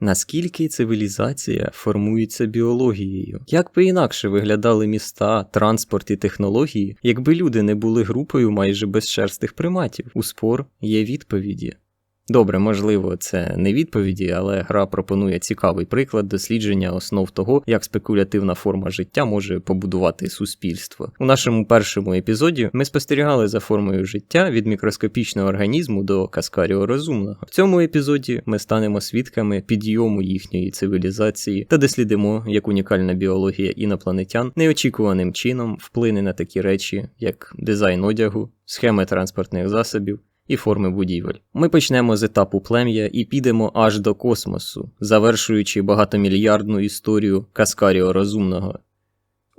Наскільки цивілізація формується біологією? Як би інакше виглядали міста, транспорт і технології, якби люди не були групою майже безшерстих приматів? У спор є відповіді. Добре, можливо, це не відповіді, але гра пропонує цікавий приклад дослідження основ того, як спекулятивна форма життя може побудувати суспільство. У нашому першому епізоді ми спостерігали за формою життя від мікроскопічного організму до каскаріо розумного. В цьому епізоді ми станемо свідками підйому їхньої цивілізації та дослідимо, як унікальна біологія інопланетян неочікуваним чином вплине на такі речі, як дизайн одягу, схеми транспортних засобів і форми будівель. Ми почнемо з етапу плем'я і підемо аж до космосу, завершуючи багатомільярдну історію Каскаріо Розумного.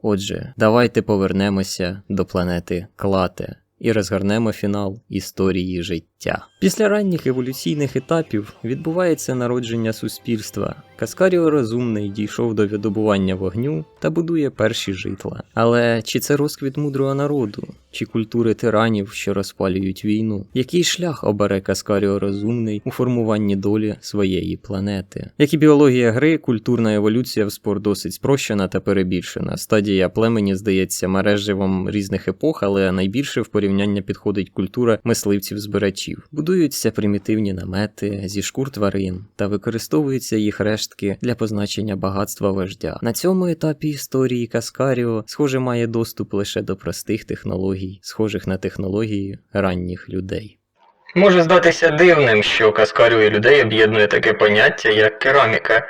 Отже, давайте повернемося до планети Клате і розгорнемо фінал історії життя. Після ранніх еволюційних етапів відбувається народження суспільства. Каскаріо розумний дійшов до видобування вогню та будує перші житла. Але чи це розквіт мудрого народу, чи культури тиранів, що розпалюють війну? Який шлях обере Каскаріо розумний у формуванні долі своєї планети? Як і біологія гри, культурна еволюція в спор досить спрощена та перебільшена. Стадія племені здається мереживом різних епох, але найбільше в порівняння підходить культура мисливців-збирачів. Будуються примітивні намети зі шкур тварин та використовуються їх рештки для позначення багатства вождя. На цьому етапі історії Каскаріо, схоже, має доступ лише до простих технологій, схожих на технології ранніх людей. Може здатися дивним, що каскарю і людей об'єднує таке поняття, як кераміка,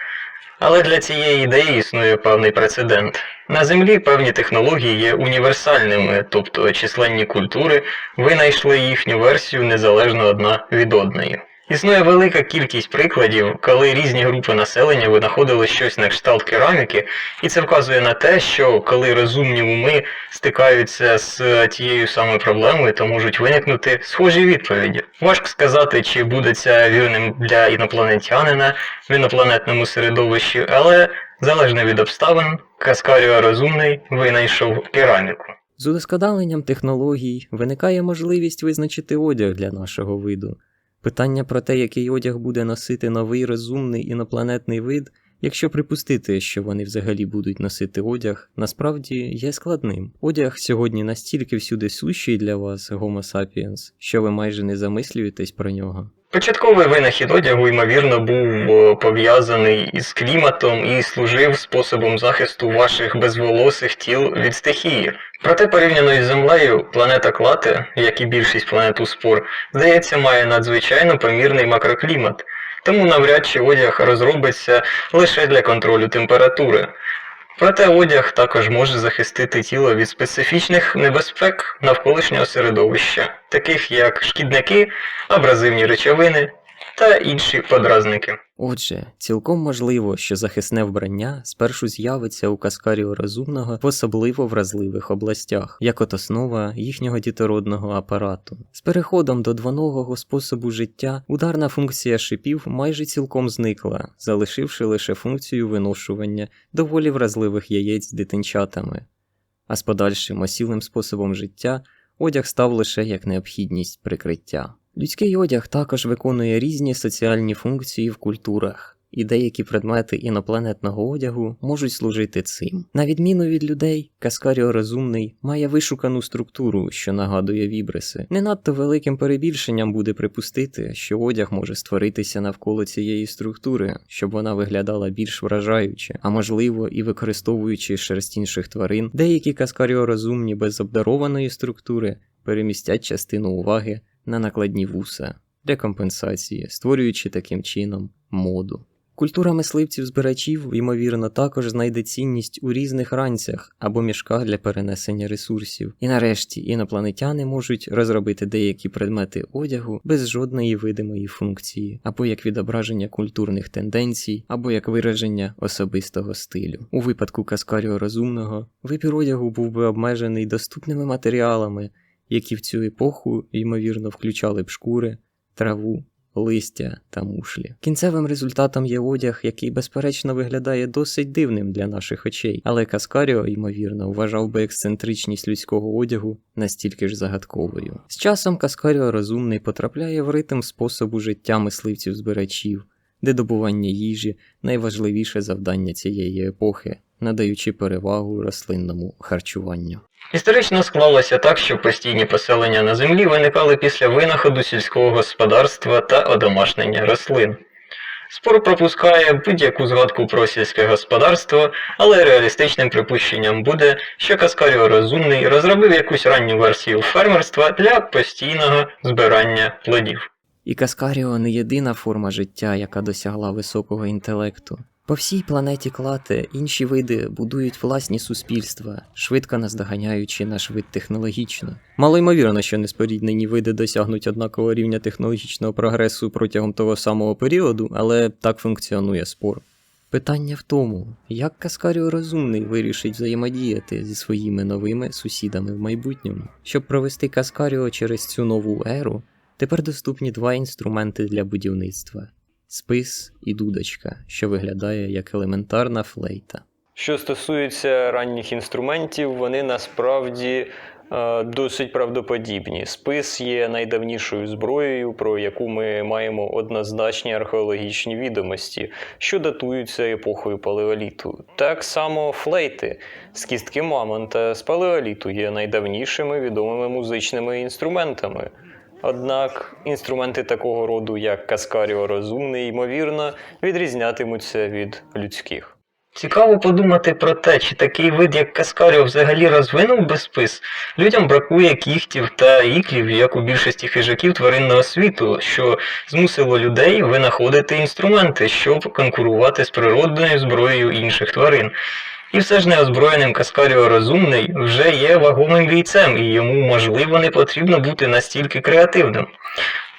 але для цієї ідеї існує певний прецедент. На Землі певні технології є універсальними, тобто численні культури винайшли їхню версію незалежно одна від одної. Існує велика кількість прикладів, коли різні групи населення винаходили щось на кшталт кераміки, і це вказує на те, що коли розумні уми стикаються з тією самою проблемою, то можуть виникнути схожі відповіді. Важко сказати, чи буде це вірним для інопланетянина в інопланетному середовищі, але залежно від обставин, Каскаріо розумний винайшов кераміку. З удосконаленням технологій виникає можливість визначити одяг для нашого виду. Питання про те, який одяг буде носити новий розумний інопланетний вид, якщо припустити, що вони взагалі будуть носити одяг, насправді є складним. Одяг сьогодні настільки всюди сущий для вас, Homo sapiens, що ви майже не замислюєтесь про нього. Початковий винахід одягу, ймовірно, був пов'язаний із кліматом і служив способом захисту ваших безволосих тіл від стихії. Проте порівняно із Землею, планета Клате, як і більшість планет у спор, здається, має надзвичайно помірний макроклімат, тому навряд чи одяг розробиться лише для контролю температури. Проте одяг також може захистити тіло від специфічних небезпек навколишнього середовища, таких як шкідники, абразивні речовини та інші подразники. Отже, цілком можливо, що захисне вбрання спершу з'явиться у каскаріо розумного в особливо вразливих областях, як от основа їхнього дітородного апарату. З переходом до двоногого способу життя ударна функція шипів майже цілком зникла, залишивши лише функцію виношування доволі вразливих яєць з дитинчатами. А з подальшим осілим способом життя одяг став лише як необхідність прикриття. Людський одяг також виконує різні соціальні функції в культурах, і деякі предмети інопланетного одягу можуть служити цим. На відміну від людей, Каскаріо розумний має вишукану структуру, що нагадує вібриси. Не надто великим перебільшенням буде припустити, що одяг може створитися навколо цієї структури, щоб вона виглядала більш вражаюче, а можливо і використовуючи шерсть інших тварин, деякі каскаріо розумні без обдарованої структури перемістять частину уваги на накладні вуса для компенсації, створюючи таким чином моду. Культура мисливців-збирачів, ймовірно, також знайде цінність у різних ранцях або мішках для перенесення ресурсів. І нарешті інопланетяни можуть розробити деякі предмети одягу без жодної видимої функції, або як відображення культурних тенденцій, або як вираження особистого стилю. У випадку Каскаріо розумного вибір одягу був би обмежений доступними матеріалами які в цю епоху, ймовірно, включали б шкури, траву, листя та мушлі. Кінцевим результатом є одяг, який, безперечно, виглядає досить дивним для наших очей, але Каскаріо, ймовірно, вважав би ексцентричність людського одягу настільки ж загадковою. З часом Каскаріо розумний потрапляє в ритм способу життя мисливців-збирачів. де добування їжі найважливіше завдання цієї епохи, надаючи перевагу рослинному харчуванню. Історично склалося так, що постійні поселення на землі виникали після винаходу сільського господарства та одомашнення рослин. Спор пропускає будь-яку згадку про сільське господарство, але реалістичним припущенням буде, що Каскаріо розумний розробив якусь ранню версію фермерства для постійного збирання плодів. І Каскаріо не єдина форма життя, яка досягла високого інтелекту. По всій планеті Клате інші види будують власні суспільства, швидко наздоганяючи наш вид технологічно. Мало ймовірно, що неспоріднені види досягнуть однакового рівня технологічного прогресу протягом того самого періоду, але так функціонує спор. Питання в тому, як Каскаріо розумний вирішить взаємодіяти зі своїми новими сусідами в майбутньому. Щоб провести Каскаріо через цю нову еру, тепер доступні два інструменти для будівництва: спис і дудочка, що виглядає як елементарна флейта. Що стосується ранніх інструментів, вони насправді е, досить правдоподібні. Спис є найдавнішою зброєю, про яку ми маємо однозначні археологічні відомості, що датуються епохою палеоліту. Так само флейти з кістки мамонта з палеоліту є найдавнішими відомими музичними інструментами. Однак інструменти такого роду, як Каскаріо розумний, ймовірно, відрізнятимуться від людських. Цікаво подумати про те, чи такий вид, як Каскаріо, взагалі розвинув би спис. Людям бракує кігтів та іклів, як у більшості хижаків тваринного світу, що змусило людей винаходити інструменти, щоб конкурувати з природною зброєю інших тварин. І все ж неозброєним Каскаріо розумний вже є вагомим бійцем, і йому, можливо, не потрібно бути настільки креативним.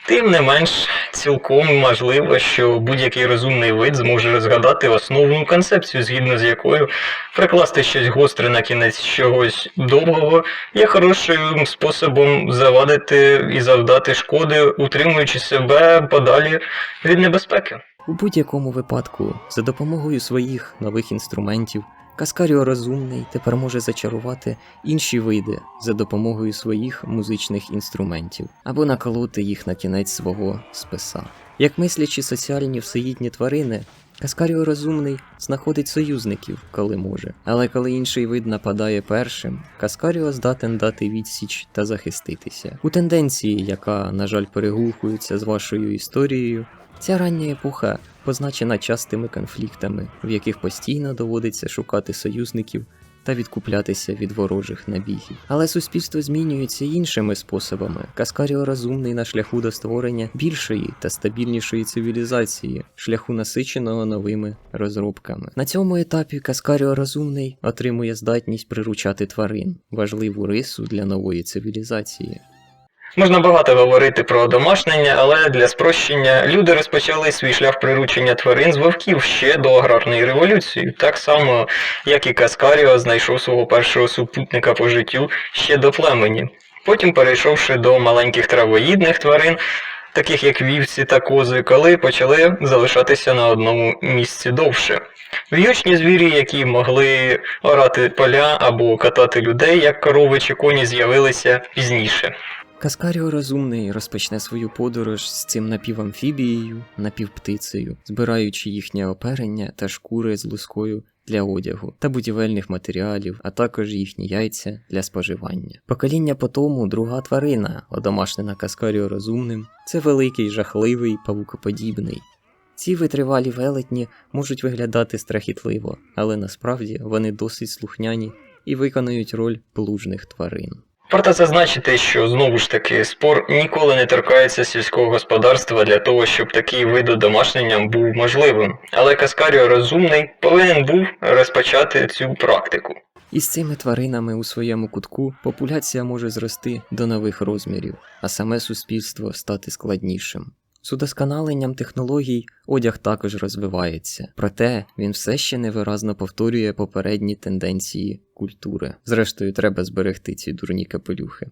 Тим не менш, цілком можливо, що будь-який розумний вид зможе розгадати основну концепцію, згідно з якою прикласти щось гостре на кінець чогось довгого є хорошим способом завадити і завдати шкоди, утримуючи себе подалі від небезпеки. У будь-якому випадку, за допомогою своїх нових інструментів, Каскаріо розумний тепер може зачарувати інші види за допомогою своїх музичних інструментів або наколоти їх на кінець свого списа. Як мислячі соціальні всеїдні тварини, Каскаріо розумний знаходить союзників, коли може, але коли інший вид нападає першим, Каскаріо здатен дати відсіч та захиститися. У тенденції, яка, на жаль, перегулкується з вашою історією, Ця рання епоха позначена частими конфліктами, в яких постійно доводиться шукати союзників та відкуплятися від ворожих набігів. Але суспільство змінюється іншими способами. Каскаріо розумний на шляху до створення більшої та стабільнішої цивілізації, шляху насиченого новими розробками. На цьому етапі Каскаріо розумний отримує здатність приручати тварин, важливу рису для нової цивілізації. Можна багато говорити про домашнення, але для спрощення люди розпочали свій шлях приручення тварин з вовків ще до аграрної революції, так само як і Каскаріо знайшов свого першого супутника по життю ще до племені. Потім, перейшовши до маленьких травоїдних тварин, таких як вівці та кози, коли почали залишатися на одному місці довше. В'ючні звірі, які могли орати поля або катати людей, як корови чи коні, з'явилися пізніше. Каскаріо розумний розпочне свою подорож з цим напівамфібією, напівптицею, збираючи їхнє оперення та шкури з лускою для одягу та будівельних матеріалів, а також їхні яйця для споживання. Покоління по тому друга тварина, одомашнена Каскаріо розумним, це великий, жахливий, павукоподібний. Ці витривалі велетні можуть виглядати страхітливо, але насправді вони досить слухняні і виконують роль плужних тварин. Варто зазначити, що знову ж таки спор ніколи не торкається сільського господарства для того, щоб такий вид домашнення був можливим. Але Каскаріо розумний повинен був розпочати цю практику. Із цими тваринами у своєму кутку популяція може зрости до нових розмірів, а саме суспільство стати складнішим. З удосконаленням технологій одяг також розвивається, проте він все ще невиразно повторює попередні тенденції культури. Зрештою, треба зберегти ці дурні капелюхи.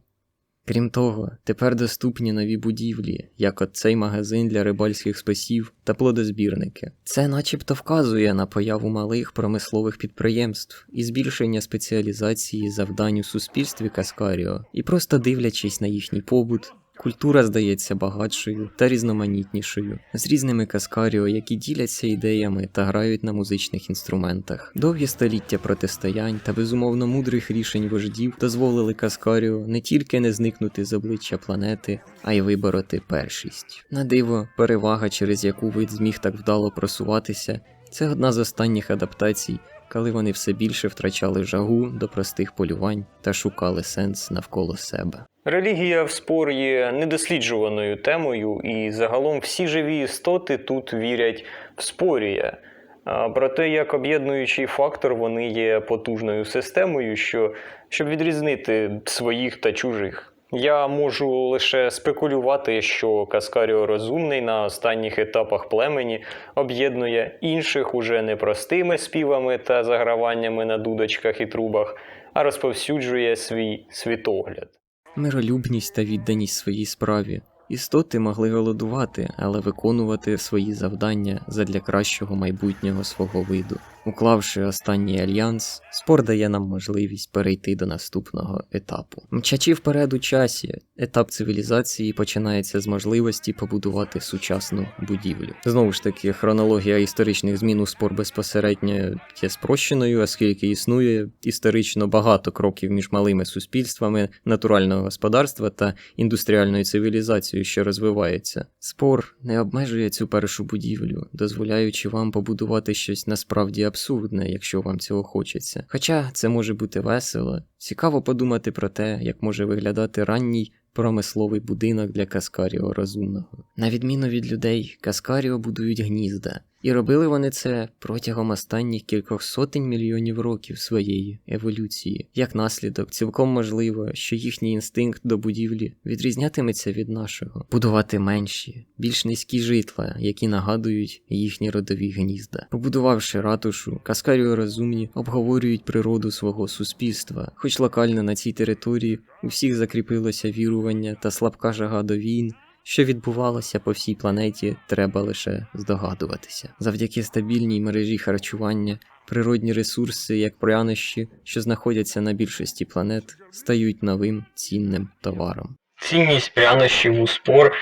Крім того, тепер доступні нові будівлі, як от цей магазин для рибальських спасів та плодозбірники. Це начебто вказує на появу малих промислових підприємств і збільшення спеціалізації завдань у суспільстві Каскаріо, і просто дивлячись на їхній побут, Культура здається багатшою та різноманітнішою, з різними каскаріо, які діляться ідеями та грають на музичних інструментах. Довгі століття протистоянь та безумовно мудрих рішень вождів дозволили каскаріо не тільки не зникнути з обличчя планети, а й вибороти першість. На диво, перевага, через яку вид зміг так вдало просуватися, це одна з останніх адаптацій, коли вони все більше втрачали жагу до простих полювань та шукали сенс навколо себе. Релігія в спор є недосліджуваною темою, і загалом всі живі істоти тут вірять в спорія. А, Проте, як об'єднуючий фактор, вони є потужною системою, що, щоб відрізнити своїх та чужих. Я можу лише спекулювати, що Каскаріо розумний на останніх етапах племені об'єднує інших уже не простими співами та заграваннями на дудочках і трубах, а розповсюджує свій світогляд. Миролюбність та відданість своїй справі. Істоти могли голодувати, але виконувати свої завдання задля кращого майбутнього свого виду. Уклавши останній альянс, спор дає нам можливість перейти до наступного етапу. Мчачи вперед у часі, етап цивілізації починається з можливості побудувати сучасну будівлю. Знову ж таки, хронологія історичних змін у спор безпосередньо є спрощеною, оскільки існує історично багато кроків між малими суспільствами натурального господарства та індустріальною цивілізацією, що розвивається. Спор не обмежує цю першу будівлю, дозволяючи вам побудувати щось насправді абсурдне, якщо вам цього хочеться. Хоча це може бути весело, цікаво подумати про те, як може виглядати ранній промисловий будинок для Каскаріо розумного. На відміну від людей, Каскаріо будують гнізда, і робили вони це протягом останніх кількох сотень мільйонів років своєї еволюції. Як наслідок, цілком можливо, що їхній інстинкт до будівлі відрізнятиметься від нашого, будувати менші, більш низькі житла, які нагадують їхні родові гнізда. Побудувавши ратушу, Каскаріо розумні обговорюють природу свого суспільства, хоч локально на цій території у всіх закріпилося вірування та слабка жага до війн. Що відбувалося по всій планеті, треба лише здогадуватися. Завдяки стабільній мережі харчування, природні ресурси, як прянощі, що знаходяться на більшості планет, стають новим цінним товаром. Цінність прянощів у спор,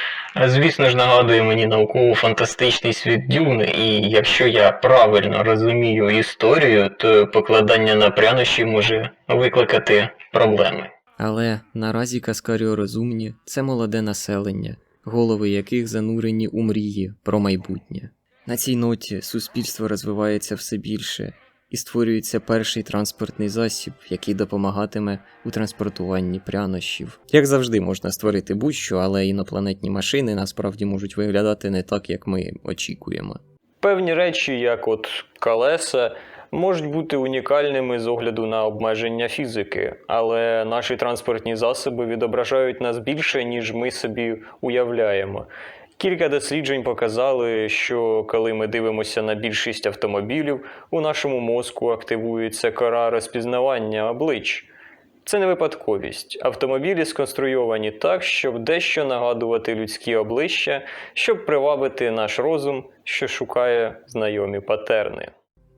звісно ж, нагадує мені науково-фантастичний світ Дюни, і якщо я правильно розумію історію, то покладання на прянощі може викликати проблеми. Але наразі Каскаріо розумні це молоде населення, голови яких занурені у мрії про майбутнє. На цій ноті суспільство розвивається все більше і створюється перший транспортний засіб, який допомагатиме у транспортуванні прянощів. Як завжди, можна створити будь-що, але інопланетні машини насправді можуть виглядати не так, як ми очікуємо. Певні речі, як от колеса, можуть бути унікальними з огляду на обмеження фізики, але наші транспортні засоби відображають нас більше, ніж ми собі уявляємо. Кілька досліджень показали, що коли ми дивимося на більшість автомобілів, у нашому мозку активується кора розпізнавання облич. Це не випадковість. Автомобілі сконструйовані так, щоб дещо нагадувати людські обличчя, щоб привабити наш розум, що шукає знайомі патерни.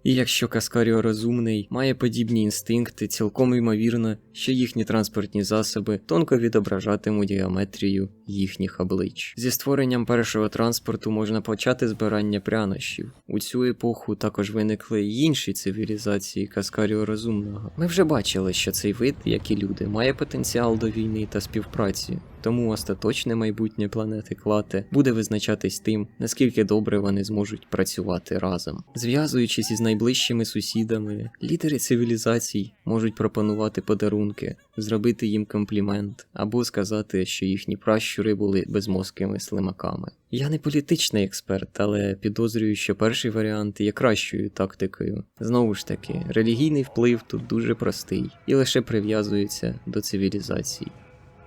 І якщо Каскаріо розумний має подібні інстинкти, цілком ймовірно, що їхні транспортні засоби тонко відображатимуть геометрію їхніх облич. Зі створенням першого транспорту можна почати збирання прянощів. У цю епоху також виникли й інші цивілізації Каскаріо розумного. Ми вже бачили, що цей вид, як і люди, має потенціал до війни та співпраці. Тому остаточне майбутнє планети Клате буде визначатись тим, наскільки добре вони зможуть працювати разом. Зв'язуючись із найближчими сусідами, лідери цивілізацій можуть пропонувати подарунки, зробити їм комплімент або сказати, що їхні пращури були безмозкими слимаками. Я не політичний експерт, але підозрюю, що перший варіант є кращою тактикою. Знову ж таки, релігійний вплив тут дуже простий і лише прив'язується до цивілізацій.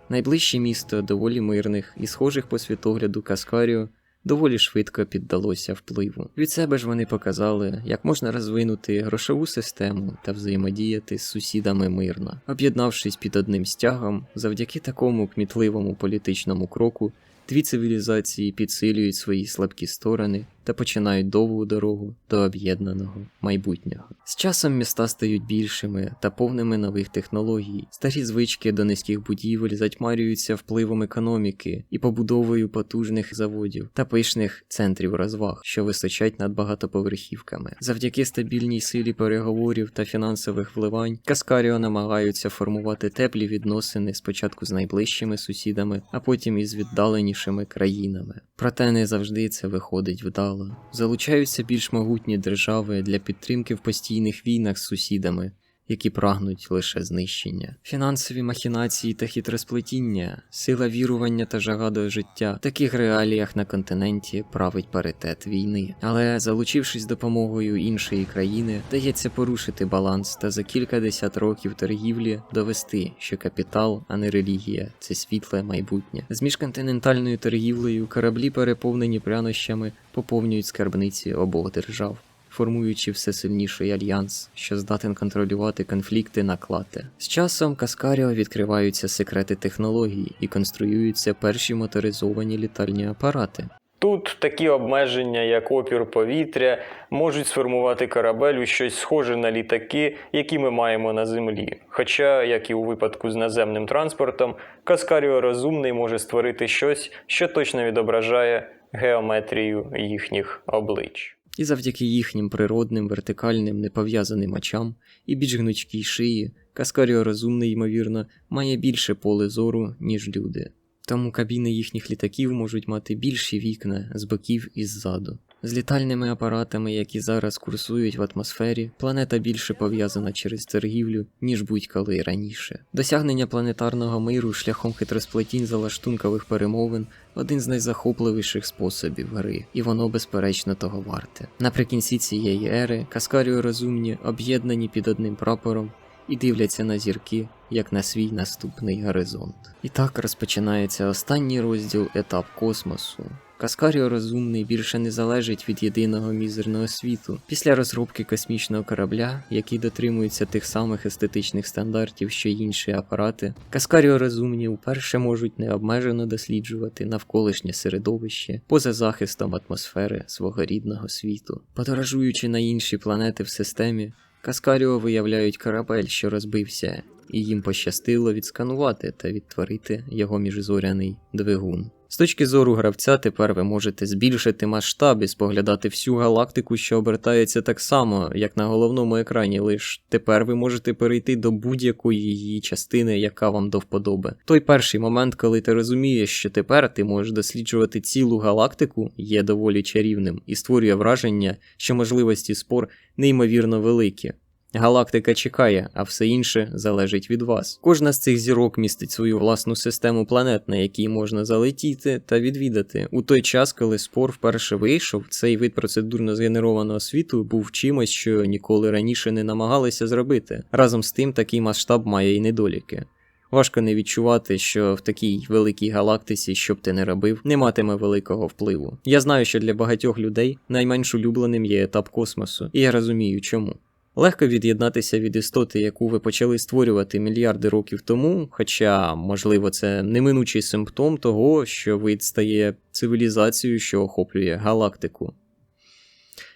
Найближче місто доволі мирних і схожих по світогляду Каскаріо доволі швидко піддалося впливу. Від себе ж вони показали, як можна розвинути грошову систему та взаємодіяти з сусідами мирно. Об'єднавшись під одним стягом, завдяки такому кмітливому політичному кроку, дві цивілізації підсилюють свої слабкі сторони та починають довгу дорогу до об'єднаного майбутнього. З часом міста стають більшими та повними нових технологій. Старі звички до низьких будівель затьмарюються впливом економіки і побудовою потужних заводів та пишних центрів розваг, що височать над багатоповерхівками. Завдяки стабільній силі переговорів та фінансових вливань, Каскаріо намагаються формувати теплі відносини спочатку з найближчими сусідами, а потім із віддаленішими країнами. Проте не завжди це виходить вдало. Залучаються більш могутні держави для підтримки в постійних війнах з сусідами. Які прагнуть лише знищення, фінансові махінації та хитросплетіння, сила вірування та жага до життя в таких реаліях на континенті править паритет війни. Але залучившись допомогою іншої країни, вдається порушити баланс та за кілька десят років торгівлі довести, що капітал, а не релігія це світле майбутнє. З міжконтинентальною торгівлею кораблі, переповнені прянощами, поповнюють скарбниці обох держав формуючи все сильніший альянс, що здатен контролювати конфлікти на клати. З часом Каскаріо відкриваються секрети технологій і конструюються перші моторизовані літальні апарати. Тут такі обмеження, як опір повітря, можуть сформувати корабель у щось схоже на літаки, які ми маємо на землі. Хоча, як і у випадку з наземним транспортом, Каскаріо розумний може створити щось, що точно відображає геометрію їхніх облич. І завдяки їхнім природним вертикальним непов'язаним очам і більш гнучкій шиї, Каскаріо розумний, ймовірно, має більше поле зору, ніж люди. Тому кабіни їхніх літаків можуть мати більші вікна з боків і ззаду. З літальними апаратами, які зараз курсують в атмосфері, планета більше пов'язана через торгівлю, ніж будь-коли раніше. Досягнення планетарного миру шляхом хитросплетінь залаштункових перемовин один з найзахопливіших способів гри, і воно безперечно того варте. Наприкінці цієї ери Каскаріо розумні об'єднані під одним прапором і дивляться на зірки як на свій наступний горизонт. І так розпочинається останній розділ етап космосу. Каскаріо розумний більше не залежить від єдиного мізерного світу. Після розробки космічного корабля, який дотримується тих самих естетичних стандартів, що й інші апарати, Каскаріо розумні вперше можуть необмежено досліджувати навколишнє середовище поза захистом атмосфери свого рідного світу. Подорожуючи на інші планети в системі, Каскаріо виявляють корабель, що розбився, і їм пощастило відсканувати та відтворити його міжзоряний двигун. З точки зору гравця, тепер ви можете збільшити масштаб і споглядати всю галактику, що обертається так само, як на головному екрані, лише тепер ви можете перейти до будь-якої її частини, яка вам до вподоби. Той перший момент, коли ти розумієш, що тепер ти можеш досліджувати цілу галактику, є доволі чарівним і створює враження, що можливості спор неймовірно великі. Галактика чекає, а все інше залежить від вас. Кожна з цих зірок містить свою власну систему планет, на якій можна залетіти та відвідати. У той час, коли спор вперше вийшов, цей вид процедурно згенерованого світу був чимось, що ніколи раніше не намагалися зробити. Разом з тим, такий масштаб має і недоліки. Важко не відчувати, що в такій великій галактиці, що б ти не робив, не матиме великого впливу. Я знаю, що для багатьох людей найменш улюбленим є етап космосу, і я розумію чому. Легко від'єднатися від істоти, яку ви почали створювати мільярди років тому, хоча, можливо, це неминучий симптом того, що вид стає цивілізацією, що охоплює галактику.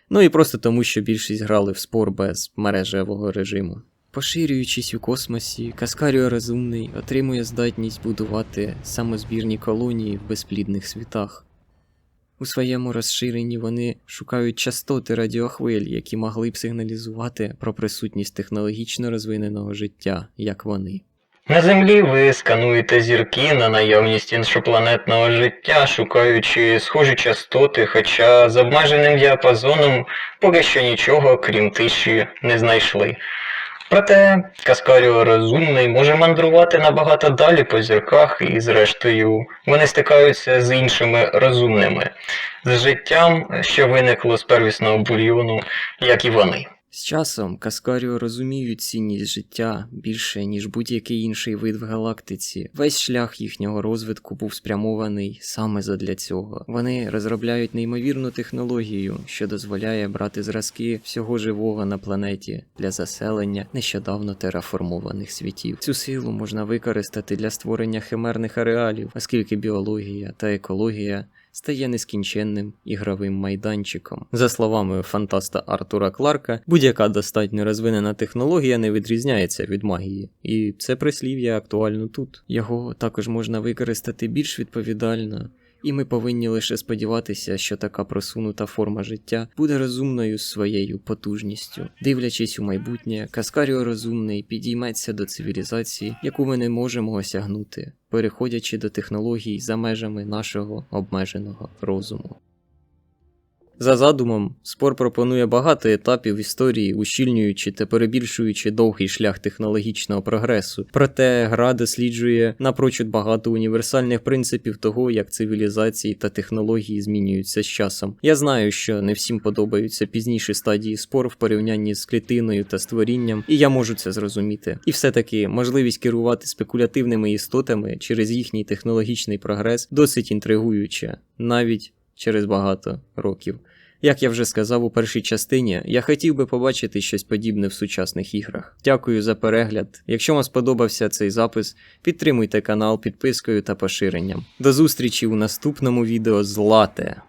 Ну і просто тому, що більшість грали в спор без мережевого режиму. Поширюючись у космосі, Каскаріо розумний отримує здатність будувати самозбірні колонії в безплідних світах. У своєму розширенні вони шукають частоти радіохвиль, які могли б сигналізувати про присутність технологічно розвиненого життя, як вони. На землі ви скануєте зірки на наявність іншопланетного життя, шукаючи схожі частоти, хоча з обмеженим діапазоном поки що нічого, крім тиші, не знайшли. Проте Каскаріо розумний може мандрувати набагато далі по зірках, і зрештою вони стикаються з іншими розумними, з життям, що виникло з первісного бульйону, як і вони. З часом Каскаріо розуміють цінність життя більше, ніж будь-який інший вид в галактиці. Весь шлях їхнього розвитку був спрямований саме задля цього. Вони розробляють неймовірну технологію, що дозволяє брати зразки всього живого на планеті для заселення нещодавно тераформованих світів. Цю силу можна використати для створення химерних ареалів, оскільки біологія та екологія стає нескінченним ігровим майданчиком. За словами фантаста Артура Кларка, будь-яка достатньо розвинена технологія не відрізняється від магії, і це прислів'я актуально тут. Його також можна використати більш відповідально. І ми повинні лише сподіватися, що така просунута форма життя буде розумною своєю потужністю. Дивлячись у майбутнє, Каскаріо розумний підійметься до цивілізації, яку ми не можемо осягнути, переходячи до технологій за межами нашого обмеженого розуму. За задумом, спор пропонує багато етапів історії, ущільнюючи та перебільшуючи довгий шлях технологічного прогресу. Проте гра досліджує напрочуд багато універсальних принципів того, як цивілізації та технології змінюються з часом. Я знаю, що не всім подобаються пізніші стадії спор в порівнянні з клітиною та створінням, і я можу це зрозуміти. І все-таки можливість керувати спекулятивними істотами через їхній технологічний прогрес досить інтригуюча, навіть через багато років. Як я вже сказав у першій частині, я хотів би побачити щось подібне в сучасних іграх. Дякую за перегляд. Якщо вам сподобався цей запис, підтримуйте канал підпискою та поширенням. До зустрічі у наступному відео з Лате.